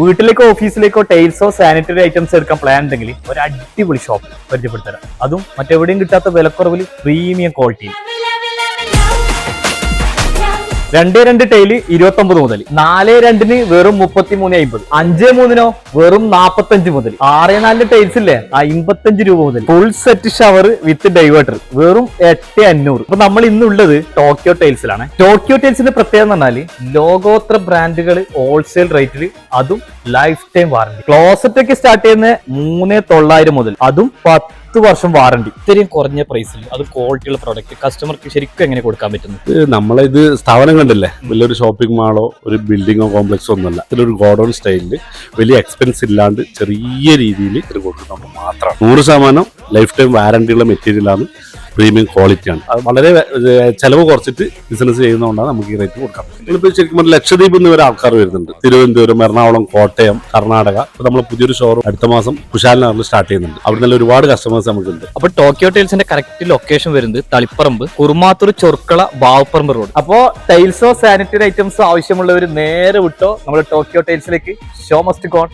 വീട്ടിലേക്കോ ഓഫീസിലേക്കോ ടൈൽസോ sanitary items എടുക്കാൻ പ്ലാൻ ഉണ്ടെങ്കിൽ ഒരു അടിപൊളി ഷോപ്പ് പരിചയപ്പെടുത്തരാം. അതും മറ്റെവിടെയും കിട്ടാത്ത വിലക്കുറവിൽ പ്രീമിയം ക്വാളിറ്റി രണ്ടേ രണ്ട് ടൈൽ ഇരുപത്തി ഒമ്പത് മുതൽ. നാല് രണ്ടിന് വെറും മുപ്പത്തി മൂന്ന് അമ്പത് അഞ്ച് മൂന്നിനോ വെറും നാപ്പത്തഞ്ച് മുതൽ. ആറ് നാലിന് ടൈൽസ് ഇല്ലേ? അമ്പത്തഞ്ച് രൂപ മുതൽ. Full set shower with diverter വെറും എട്ട് അഞ്ഞൂറ്. അപ്പൊ നമ്മൾ ഇന്നുള്ളത് ടോക്കിയോ ടൈൽസിലാണ് ടോക്കിയോ ടൈൽസിന്റെ പ്രത്യേകത എന്ന് പറഞ്ഞാൽ ലോകോത്തര ബ്രാൻഡുകൾ ഹോൾസെയിൽ റേറ്റിൽ അതും ലൈഫ് ടൈം വാറണ്ടി ക്ലോസറ്റ് ഒക്കെ സ്റ്റാർട്ട് ചെയ്യുന്ന മൂന്ന് തൊള്ളായിരം മുതൽ അതും പത്ത് വർഷം വാറണ്ടി ഇത്രയും കുറഞ്ഞ പ്രൈസിൽ അത് ക്വാളിറ്റിയുള്ള പ്രോഡക്റ്റ് കസ്റ്റമർക്ക് ശരിക്കും എങ്ങനെ കൊടുക്കാൻ പറ്റുന്നു? ഇത് നമ്മളിത് സ്ഥാപനം കണ്ടില്ലേ? വലിയൊരു ഷോപ്പിംഗ് മാളോ ഒരു ബിൽഡിങ്ങോ കോംപ്ലക്സോ ഒന്നുമല്ല. ഇതിലൊരു ഗോഡൌൺ സ്റ്റൈലിൽ വലിയ എക്സ്പെൻസ് ഇല്ലാണ്ട് ചെറിയ രീതിയിൽ ഇത് കൊടുക്കുന്നുണ്ട് മാത്രം നൂറ് ശതമാനം ലൈഫ് ടൈം വാറണ്ടിയുള്ള മെറ്റീരിയലാണ് പ്രീമിയം ക്വാളിറ്റിയാണ്. അത് വളരെ ചിലവ് കുറച്ചിട്ട് ബിസിനസ് ചെയ്യുന്നതുകൊണ്ടാണ് നമുക്ക് ഈ റേറ്റ് കൊടുക്കാം ഇപ്പോൾ ശരിക്കും പറഞ്ഞാൽ ലക്ഷദ്വീപിൽ നിന്ന് വരെ ആൾക്കാർ വരുന്നുണ്ട്. തിരുവനന്തപുരം എറണാകുളം കോട്ടയം കർണാടക. ഇപ്പോൾ നമ്മൾ പുതിയൊരു ഷോറൂം അടുത്ത മാസം കുശാലിനഗറിൽ സ്റ്റാർട്ട് ചെയ്യുന്നുണ്ട്. അവിടെ നല്ല ഒരുപാട് കസ്റ്റമേഴ്സ് നമുക്കുണ്ട്. അപ്പോൾ ടോക്കിയോ ടൈൽസിന്റെ കറക്റ്റ് ലൊക്കേഷൻ വരുന്നത് തളിപ്പറമ്പ് കുറുമാത്തൂർ ചൊർക്കള ബാവപ്പറമ്പ് റോഡ് അപ്പോൾ ടൈൽസോ സാനിറ്ററി ഐറ്റംസോ ആവശ്യമുള്ളവർ നേരെ വിട്ടോ നമ്മുടെ Tokyo ടൈൽസിലേക്ക്. Show must go on